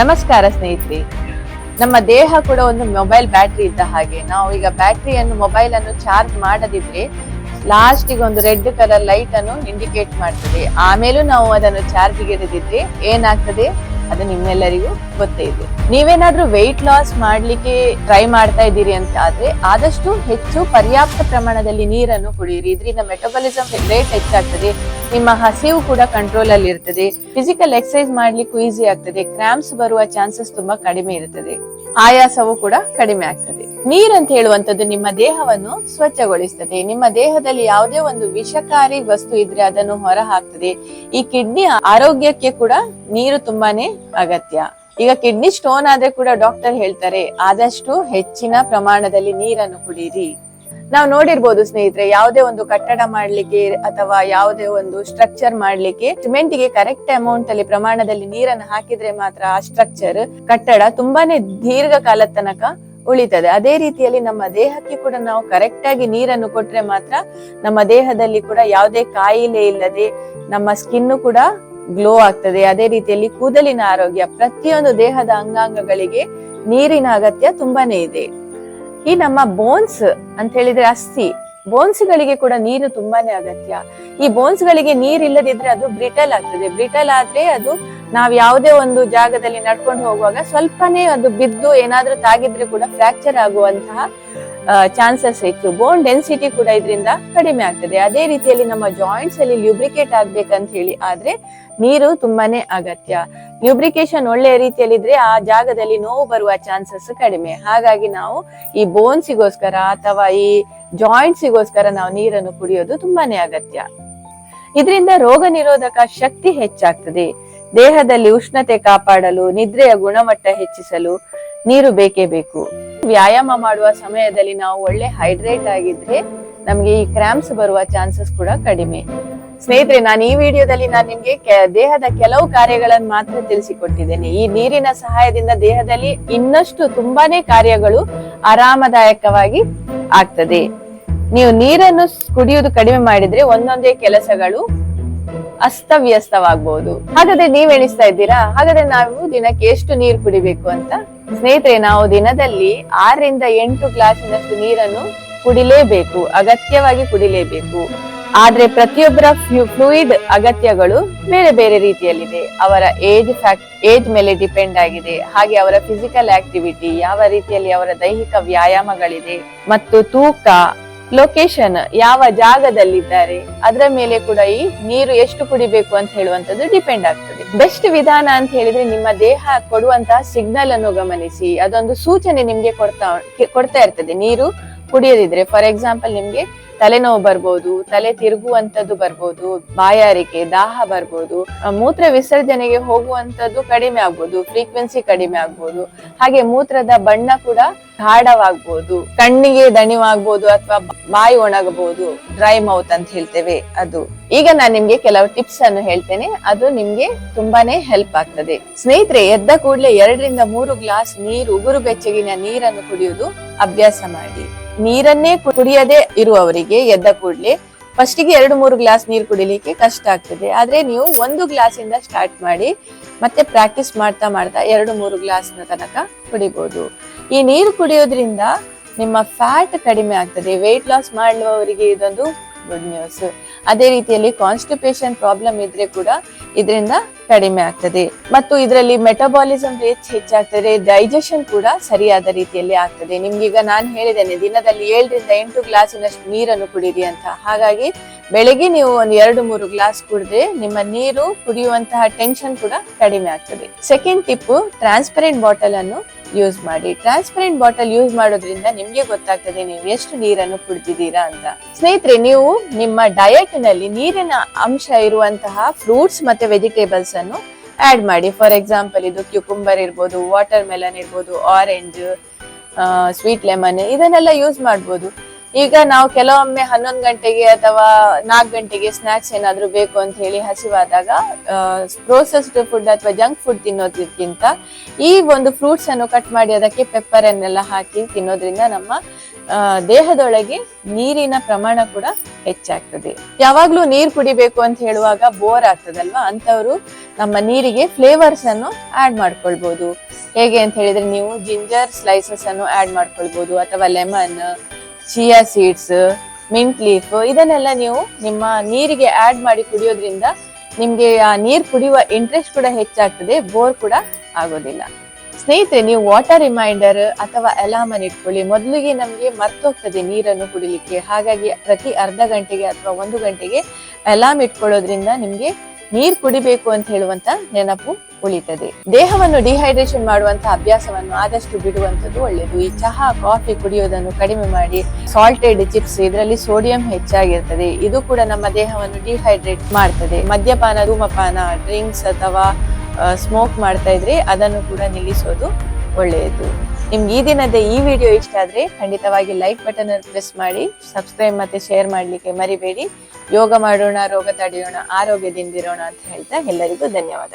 ನಮಸ್ಕಾರ ಸ್ನೇಹಿತರೆ. ನಮ್ಮ ದೇಹ ಕೂಡ ಒಂದು ಮೊಬೈಲ್ ಬ್ಯಾಟ್ರಿ ಇದ್ದ ಹಾಗೆ. ನಾವು ಈಗ ಬ್ಯಾಟ್ರಿಯನ್ನು ಮೊಬೈಲ್ ಅನ್ನು ಚಾರ್ಜ್ ಮಾಡದಿದ್ರೆ ಲಾಸ್ಟಿಗೆ ಒಂದು ರೆಡ್ ಕಲರ್ ಲೈಟ್ ಅನ್ನು ಇಂಡಿಕೇಟ್ ಮಾಡ್ತದೆ. ಆಮೇಲೂ ನಾವು ಅದನ್ನು ಚಾರ್ಜ್ಗೆ ಇಡದಿದ್ರೆ ಏನಾಗ್ತದೆ? ಅದು ನಿಮ್ಮೆಲ್ಲರಿಗೂ ಗೊತ್ತೇ ಇದೆ. ನೀವೇನಾದ್ರೂ ವೆಯ್ಟ್ ಲಾಸ್ ಮಾಡ್ಲಿಕ್ಕೆ ಟ್ರೈ ಮಾಡ್ತಾ ಇದ್ದೀರಿ ಅಂತ ಆದ್ರೆ ಆದಷ್ಟು ಹೆಚ್ಚು ಪರ್ಯಾಪ್ತ ಪ್ರಮಾಣದಲ್ಲಿ ನೀರನ್ನು ಕುಡಿಯಿರಿ. ಇದರಿಂದ ಮೆಟಬಾಲಿಸಮ್ ರೇಟ್ ಹೆಚ್ಚಾಗ್ತದೆ. ನಿಮ್ಮ ಹಸಿವು ಕೂಡ ಕಂಟ್ರೋಲ್ ಅಲ್ಲಿ ಇರ್ತದೆ. ಫಿಸಿಕಲ್ ಎಕ್ಸರ್ಸೈಸ್ ಮಾಡ್ಲಿಕ್ಕೂ ಈಸಿ ಆಗ್ತದೆ. ಕ್ರಾಂಪ್ಸ್ ಬರುವ ಚಾನ್ಸಸ್ ತುಂಬಾ ಕಡಿಮೆ ಇರ್ತದೆ. ಆಯಾಸವು ಕೂಡ ಕಡಿಮೆ ಆಗ್ತದೆ. ನೀರಂತ ಹೇಳುವಂತದ್ದು ನಿಮ್ಮ ದೇಹವನ್ನು ಸ್ವಚ್ಛಗೊಳಿಸ್ತದೆ. ನಿಮ್ಮ ದೇಹದಲ್ಲಿ ಯಾವುದೇ ಒಂದು ವಿಷಕಾರಿ ವಸ್ತು ಇದ್ರೆ ಅದನ್ನು ಹೊರ ಹಾಕ್ತದೆ ಈ ಕಿಡ್ನಿ ಆರೋಗ್ಯಕ್ಕೆ ಕೂಡ ನೀರು ತುಂಬಾನೇ ಅಗತ್ಯ. ಈಗ ಕಿಡ್ನಿ ಸ್ಟೋನ್ ಆದ್ರೆ ಕೂಡ ಡಾಕ್ಟರ್ ಹೇಳ್ತಾರೆ, ಆದಷ್ಟು ಹೆಚ್ಚಿನ ಪ್ರಮಾಣದಲ್ಲಿ ನೀರನ್ನು ಕುಡೀರಿ. ನಾವು ನೋಡಿರ್ಬೋದು ಸ್ನೇಹಿತರೆ, ಯಾವುದೇ ಒಂದು ಕಟ್ಟಡ ಮಾಡ್ಲಿಕ್ಕೆ ಅಥವಾ ಯಾವುದೇ ಒಂದು ಸ್ಟ್ರಕ್ಚರ್ ಮಾಡ್ಲಿಕ್ಕೆ ಸಿಮೆಂಟ್ಗೆ ಕರೆಕ್ಟ್ ಅಮೌಂಟ್ ಅಲ್ಲಿ ಪ್ರಮಾಣದಲ್ಲಿ ನೀರನ್ನು ಹಾಕಿದ್ರೆ ಮಾತ್ರ ಆ ಸ್ಟ್ರಕ್ಚರ್ ಕಟ್ಟಡ ತುಂಬಾನೇ ದೀರ್ಘಕಾಲದ ತನಕ ಉಳಿತದೆ. ಅದೇ ರೀತಿಯಲ್ಲಿ ನಮ್ಮ ದೇಹಕ್ಕೆ ಕೂಡ ನಾವು ಕರೆಕ್ಟ್ ಆಗಿ ನೀರನ್ನು ಕೊಟ್ರೆ ಮಾತ್ರ ನಮ್ಮ ದೇಹದಲ್ಲಿ ಕೂಡ ಯಾವುದೇ ಕಾಯಿಲೆ ಇಲ್ಲದೆ ನಮ್ಮ ಸ್ಕಿನ್ ಕೂಡ ಗ್ಲೋ ಆಗ್ತದೆ. ಅದೇ ರೀತಿಯಲ್ಲಿ ಕೂದಲಿನ ಆರೋಗ್ಯ ಪ್ರತಿಯೊಂದು ದೇಹದ ಅಂಗಾಂಗಗಳಿಗೆ ನೀರಿನ ಅಗತ್ಯ ತುಂಬಾನೇ ಇದೆ. ಈ ನಮ್ಮ ಬೋನ್ಸ್ ಅಂತ ಹೇಳಿದ್ರೆ ಅಸ್ಥಿ. ಬೋನ್ಸ್ ಗಳಿಗೆ ಕೂಡ ನೀರು ತುಂಬಾನೇ ಅಗತ್ಯ. ಈ ಬೋನ್ಸ್ ಗಳಿಗೆ ನೀರ್ ಇಲ್ಲದಿದ್ರೆ ಅದು ಬ್ರಿಟಲ್ ಆಗ್ತದೆ. ಬ್ರಿಟಲ್ ಆದ್ರೆ ಅದು ನಾವ್ ಯಾವುದೇ ಒಂದು ಜಾಗದಲ್ಲಿ ನಡ್ಕೊಂಡು ಹೋಗುವಾಗ ಸ್ವಲ್ಪನೇ ಅದು ಬಿದ್ದು ಏನಾದ್ರೂ ತಾಗಿದ್ರೆ ಕೂಡ ಫ್ರಾಕ್ಚರ್ ಆಗುವಂತಹ ಚಾನ್ಸಸ್ ಹೆಚ್ಚು. ಬೋನ್ ಡೆನ್ಸಿಟಿ ಕೂಡ ಇದರಿಂದ ಕಡಿಮೆ ಆಗ್ತದೆ. ಅದೇ ರೀತಿಯಲ್ಲಿ ನಮ್ಮ ಜಾಯಿಂಟ್ಸ್ ಅಲ್ಲಿ ಲ್ಯೂಬ್ರಿಕೇಟ್ ಆಗ್ಬೇಕಂತ ಹೇಳಿ ಆದ್ರೆ ನೀರು ತುಂಬಾನೇ ಅಗತ್ಯ. ಲ್ಯೂಬ್ರಿಕೇಶನ್ ಒಳ್ಳೆಯ ರೀತಿಯಲ್ಲಿ ಇದ್ರೆ ಆ ಜಾಗದಲ್ಲಿ ನೋವು ಬರುವ ಚಾನ್ಸಸ್ ಕಡಿಮೆ. ಹಾಗಾಗಿ ನಾವು ಈ ಬೋನ್ಸಿಗೋಸ್ಕರ ಅಥವಾ ಈ ಜಾಯಿಂಟ್ಸಿಗೋಸ್ಕರ ನಾವು ನೀರನ್ನು ಕುಡಿಯೋದು ತುಂಬಾನೇ ಅಗತ್ಯ. ಇದರಿಂದ ರೋಗ ನಿರೋಧಕ ಶಕ್ತಿ ಹೆಚ್ಚಾಗ್ತದೆ. ದೇಹದಲ್ಲಿ ಉಷ್ಣತೆ ಕಾಪಾಡಲು, ನಿದ್ರೆಯ ಗುಣಮಟ್ಟ ಹೆಚ್ಚಿಸಲು ನೀರು ಬೇಕೇ ಬೇಕು. ವ್ಯಾಯಾಮ ಮಾಡುವ ಸಮಯದಲ್ಲಿ ನಾವು ಒಳ್ಳೆ ಹೈಡ್ರೇಟ್ ಆಗಿದ್ರೆ ನಮ್ಗೆ ಈ ಕ್ರಾಂಪ್ಸ್ ಬರುವ ಚಾನ್ಸಸ್ ಕೂಡ ಕಡಿಮೆ. ಸ್ನೇಹಿತರೆ, ನಾನು ಈ ವಿಡಿಯೋದಲ್ಲಿ ನಾನು ನಿಮ್ಗೆ ದೇಹದ ಕೆಲವು ಕಾರ್ಯಗಳನ್ನು ಮಾತ್ರ ತಿಳಿಸಿಕೊಟ್ಟಿದ್ದೇನೆ. ಈ ನೀರಿನ ಸಹಾಯದಿಂದ ದೇಹದಲ್ಲಿ ಇನ್ನಷ್ಟು ತುಂಬಾನೇ ಕಾರ್ಯಗಳು ಆರಾಮದಾಯಕವಾಗಿ ಆಗ್ತದೆ. ನೀವು ನೀರನ್ನು ಕುಡಿಯುವುದು ಕಡಿಮೆ ಮಾಡಿದ್ರೆ ಒಂದೊಂದೇ ಕೆಲಸಗಳು ಅಸ್ತವ್ಯಸ್ತವಾಗಬಹುದು ಹಾಗಾದ್ರೆ ನೀವ್ ಎಣಿಸ್ತಾ ಇದ್ದೀರಾ? ಹಾಗಾದ್ರೆ ನಾವು ದಿನಕ್ಕೆ ಎಷ್ಟು ನೀರು ಕುಡಿಬೇಕು ಅಂತ? ಸ್ನೇಹಿತರೆ, ನಾವು ದಿನದಲ್ಲಿ ಆರರಿಂದ ಎಂಟು ಗ್ಲಾಸಿನಷ್ಟು ನೀರನ್ನು ಕುಡಿಲೇಬೇಕು, ಅಗತ್ಯವಾಗಿ ಕುಡಿಲೇಬೇಕು. ಆದ್ರೆ ಪ್ರತಿಯೊಬ್ಬರ ಫ್ಲೂಯಿಡ್ ಅಗತ್ಯಗಳು ಬೇರೆ ಬೇರೆ ರೀತಿಯಲ್ಲಿದೆ. ಅವರ ಏಜ್ ಫ್ಯಾಕ್ಟ್ ಏಜ್ ಮೇಲೆ ಡಿಪೆಂಡ್ ಆಗಿದೆ. ಹಾಗೆ ಅವರ ಫಿಸಿಕಲ್ ಆಕ್ಟಿವಿಟಿ, ಯಾವ ರೀತಿಯಲ್ಲಿ ಅವರ ದೈಹಿಕ ವ್ಯಾಯಾಮಗಳಿದೆ, ಮತ್ತು ತೂಕ ಲೊಕೇಶನ್ ಯಾವ ಜಾಗದಲ್ಲಿದ್ದಾರೆ? ಅದರ ಮೇಲೆ ಕೂಡ ಈ ನೀರು ಎಷ್ಟು ಕುಡಿಬೇಕು ಅಂತ ಹೇಳುವಂತದ್ದು ಡಿಪೆಂಡ್ ಆಗ್ತದೆ. ಬೆಸ್ಟ್ ವಿಧಾನ ಅಂತ ಹೇಳಿದ್ರೆ ನಿಮ್ಮ ದೇಹ ಕೊಡುವಂತಹ ಸಿಗ್ನಲ್ ಅನ್ನು ಗಮನಿಸಿ. ಅದೊಂದು ಸೂಚನೆ ನಿಮ್ಗೆ ಕೊಡ್ತಾ ಕೊಡ್ತಾ ಇರ್ತದೆ. ನೀರು ಕುಡಿಯದಿದ್ರೆ. ಫಾರ್ ಎಕ್ಸಾಂಪಲ್ ನಿಮ್ಗೆ ತಲೆನೋವು ಬರ್ಬೋದು, ತಲೆ ತಿರುಗುವಂತದ್ದು ಬರ್ಬೋದು, ಬಾಯಾರಿಕೆ, ದಾಹ ಬರ್ಬೋದು ಮೂತ್ರ ವಿಸರ್ಜನೆಗೆ ಹೋಗುವಂತದ್ದು ಕಡಿಮೆ ಆಗ್ಬೋದು ಫ್ರೀಕ್ವೆನ್ಸಿ ಕಡಿಮೆ ಆಗ್ಬೋದು. ಹಾಗೆ ಮೂತ್ರದ ಬಣ್ಣ ಕೂಡ ಗಾಢವಾಗ್ಬೋದು, ಕಣ್ಣಿಗೆ ದಣಿವಾಗ್ಬೋದು ಅಥವಾ ಬಾಯಿ ಒಣಗಬಹುದು ಡ್ರೈ ಮೌತ್ ಅಂತ ಹೇಳ್ತೇವೆ ಅದು. ಈಗ ನಾನು ನಿಮ್ಗೆ ಕೆಲವು ಟಿಪ್ಸ್ ಅನ್ನು ಹೇಳ್ತೇನೆ, ಅದು ನಿಮ್ಗೆ ತುಂಬಾನೇ ಹೆಲ್ಪ್ ಆಗ್ತದೆ. ಸ್ನೇಹಿತರೆ, ಎದ್ದ ಕೂಡಲೇ ಎರಡರಿಂದ ಮೂರು ಗ್ಲಾಸ್ ನೀರು ಉಗುರು ಬೆಚ್ಚಗಿನ ನೀರನ್ನು ಕುಡಿಯುವುದು ಅಭ್ಯಾಸ ಮಾಡಿ. ನೀರನ್ನೇ ಕುಡಿಯದೆ ಇರುವವರಿಗೆ ಎದ್ದ ಕೂಡಲೇ ಫಸ್ಟಿಗೆ ಎರಡು ಮೂರು ಗ್ಲಾಸ್ ನೀರು ಕುಡಿಲಿಕ್ಕೆ ಕಷ್ಟ ಆಗ್ತದೆ. ಆದ್ರೆ ನೀವು ಒಂದು ಗ್ಲಾಸ್ ಇಂದ ಸ್ಟಾರ್ಟ್ ಮಾಡಿ ಮತ್ತೆ ಪ್ರಾಕ್ಟೀಸ್ ಮಾಡ್ತಾ ಮಾಡ್ತಾ ಎರಡು ಮೂರು ಗ್ಲಾಸ್ ತನಕ ಕುಡಿಬಹುದು ಈ ನೀರು ಕುಡಿಯೋದ್ರಿಂದ ನಿಮ್ಮ ಫ್ಯಾಟ್ ಕಡಿಮೆ ಆಗ್ತದೆ. ವೆಯ್ಟ್ ಲಾಸ್ ಮಾಡುವವರಿಗೆ ಇದೊಂದು ಗುಡ್ ನ್ಯೂಸ್ ಅದೇ ರೀತಿಯಲ್ಲಿ ಕಾನ್ಸ್ಟಿಪೇಷನ್ ಪ್ರಾಬ್ಲಮ್ ಇದ್ರೆ ಕೂಡ ಇದರಿಂದ ಕಡಿಮೆ ಆಗ್ತದೆ. ಮತ್ತು ಇದರಲ್ಲಿ ಮೆಟಬಾಲಿಸಮ್ ರೇಟ್ ಹೆಚ್ಚಾಗ್ತದೆ ಡೈಜೆಷನ್ ಕೂಡ ಸರಿಯಾದ ರೀತಿಯಲ್ಲಿ ಆಗ್ತದೆ. ನಿಮ್ಗೀಗ ನಾನು ಹೇಳಿದ್ದೇನೆ, ದಿನದಲ್ಲಿ ಏಳರಿಂದ ಎಂಟು ಗ್ಲಾಸಿನಷ್ಟು ನೀರನ್ನು ಕುಡೀರಿ ಅಂತ. ಹಾಗಾಗಿ ಬೆಳಗ್ಗೆ ನೀವು ಒಂದು ಎರಡು, ಮೂರು ಗ್ಲಾಸ್ ಕುಡಿದ್ರೆ ನಿಮ್ಮ ನೀರು ಕುಡಿಯುವಂತಹ ಟೆನ್ಷನ್ ಕೂಡ ಕಡಿಮೆ ಆಗ್ತದೆ. ಸೆಕೆಂಡ್ ಟಿಪ್ ಟ್ರಾನ್ಸ್ಪರೆಂಟ್ ಬಾಟಲ್ ಅನ್ನು ಯೂಸ್ ಮಾಡಿ. ಟ್ರಾನ್ಸ್ಪರೆಂಟ್ ಬಾಟಲ್ ಯೂಸ್ ಮಾಡೋದ್ರಿಂದ ನಿಮ್ಗೆ ಗೊತ್ತಾಗ್ತದೆ ನೀವು ಎಷ್ಟು ನೀರನ್ನು ಕುಡಿತಿದ್ದೀರಾ ಅಂತ. ಸ್ನೇಹಿತರೆ, ನೀವು ನಿಮ್ಮ ಡಯಟ್ನಲ್ಲಿ ನೀರಿನ ಅಂಶ ಇರುವಂತಹ ಫ್ರೂಟ್ಸ್ ಮತ್ತೆ ವೆಜಿಟೇಬಲ್ಸ್ ಅನ್ನು ಆಡ್ ಮಾಡಿ. ಫಾರ್ ಎಕ್ಸಾಂಪಲ್ ಇದು ಕ್ಯೂಕುಂಬರ್ ಇರ್ಬೋದು ವಾಟರ್ ಮೆಲನ್ ಇರ್ಬೋದು ಆರೆಂಜ್ ಸ್ವೀಟ್ ಲೆಮನ್ ಇದನ್ನೆಲ್ಲ ಯೂಸ್ ಮಾಡ್ಬೋದು. ಈಗ ನಾವು ಕೆಲವೊಮ್ಮೆ ಹನ್ನೊಂದು ಗಂಟೆಗೆ ಅಥವಾ ನಾಲ್ಕು ಗಂಟೆಗೆ ಸ್ನಾಕ್ಸ್ ಏನಾದ್ರೂ ಬೇಕು ಅಂತ ಹೇಳಿ ಹಸಿವಾದಾಗ ಪ್ರೋಸೆಸ್ಡ್ ಫುಡ್ ಅಥವಾ ಜಂಕ್ ಫುಡ್ ತಿನ್ನೋದಕ್ಕಿಂತ ಈ ಒಂದು ಫ್ರೂಟ್ಸ್ ಅನ್ನು ಕಟ್ ಮಾಡಿ ಅದಕ್ಕೆ ಪೆಪ್ಪರ್ ಅನ್ನೆಲ್ಲ ಹಾಕಿ ತಿನ್ನೋದ್ರಿಂದ ನಮ್ಮ ದೇಹದೊಳಗೆ ನೀರಿನ ಪ್ರಮಾಣ ಕೂಡ ಹೆಚ್ಚಾಗ್ತದೆ. ಯಾವಾಗ್ಲೂ ನೀರ್ ಕುಡಿಬೇಕು ಅಂತ ಹೇಳುವಾಗ ಬೋರ್ ಆಗ್ತದಲ್ವಾ? ಅಂತವರು ನಮ್ಮ ನೀರಿಗೆ ಫ್ಲೇವರ್ಸ್ ಅನ್ನು ಆಡ್ ಮಾಡ್ಕೊಳ್ಬಹುದು ಹೇಗೆ ಅಂತ ಹೇಳಿದ್ರೆ ನೀವು ಜಿಂಜರ್ ಸ್ಲೈಸಸ್ ಅನ್ನು ಆಡ್ ಮಾಡ್ಕೊಳ್ಬಹುದು ಅಥವಾ lemon chia seeds mint leaf ಇದನ್ನೆಲ್ಲ ನೀವು ನಿಮ್ಮ ನೀರಿಗೆ ಆಡ್ ಮಾಡಿ ಕುಡಿಯೋದ್ರಿಂದ ನಿಮ್ಗೆ, ಆ, ನೀರ್ ಕುಡಿಯುವ ಇಂಟ್ರೆಸ್ಟ್ ಕೂಡ ಹೆಚ್ಚಾಗ್ತದೆ ಬೋರ್ ಕೂಡ ಆಗೋದಿಲ್ಲ. ಸ್ನೇಹಿತರೆ, ನೀವು ವಾಟರ್ ರಿಮೈಂಡರ್ ಅಥವಾ ಅಲಾರ್ಮ್ ಅನ್ನು ಇಟ್ಕೊಳ್ಳಿ. ಮೊದಲಿಗೆ ನಮಗೆ ಮರ್ತೋಗ್ತದೆ ನೀರನ್ನು ಕುಡಿಲಿಕ್ಕೆ. ಹಾಗಾಗಿ ಪ್ರತಿ ಅರ್ಧ ಗಂಟೆಗೆ ಅಥವಾ ಒಂದು ಗಂಟೆಗೆ ಅಲಾರ್ಮ್ ಇಟ್ಕೊಳ್ಳೋದ್ರಿಂದ ನಿಮ್ಗೆ ನೀರ್ ಕುಡಿಬೇಕು ಅಂತ ಹೇಳುವಂತ ನೆನಪು ಉಳಿತದೆ. ದೇಹವನ್ನು ಡಿಹೈಡ್ರೇಷನ್ ಮಾಡುವಂತಹ ಅಭ್ಯಾಸವನ್ನು ಆದಷ್ಟು ಬಿಡುವಂತದ್ದು ಒಳ್ಳೆಯದು ಈ ಚಹಾ ಕಾಫಿ ಕುಡಿಯೋದನ್ನು ಕಡಿಮೆ ಮಾಡಿ ಸಾಲ್ಟೆಡ್ ಚಿಪ್ಸ್ ಇದರಲ್ಲಿ ಸೋಡಿಯಂ ಹೆಚ್ಚಾಗಿರ್ತದೆ. ಇದು ಕೂಡ ನಮ್ಮ ದೇಹವನ್ನು ಡಿಹೈಡ್ರೇಟ್ ಮಾಡ್ತದೆ. ಮದ್ಯಪಾನ, ಧೂಮಪಾನ ಡ್ರಿಂಕ್ಸ್ ಅಥವಾ ಸ್ಮೋಕ್ ಮಾಡ್ತಾ ಇದ್ರೆ ಅದನ್ನು ಕೂಡ ನಿಲ್ಲಿಸೋದು ಒಳ್ಳೆಯದು. ನಿಮ್ಗೆ ಈ ದಿನದ ಈ ವಿಡಿಯೋ ಇಷ್ಟ ಆದ್ರೆ ಖಂಡಿತವಾಗಿ ಲೈಕ್ ಬಟನ್ ಅನ್ನು ಪ್ರೆಸ್ ಮಾಡಿ ಸಬ್ಸ್ಕ್ರೈಬ್ ಮತ್ತೆ ಶೇರ್ ಮಾಡ್ಲಿಕ್ಕೆ ಮರಿಬೇಡಿ. ಯೋಗ ಮಾಡೋಣ, ರೋಗ ತಡೆಯೋಣ, ಆರೋಗ್ಯದಿಂದಿರೋಣ ಅಂತ ಹೇಳ್ತಾ ಎಲ್ಲರಿಗೂ ಧನ್ಯವಾದ.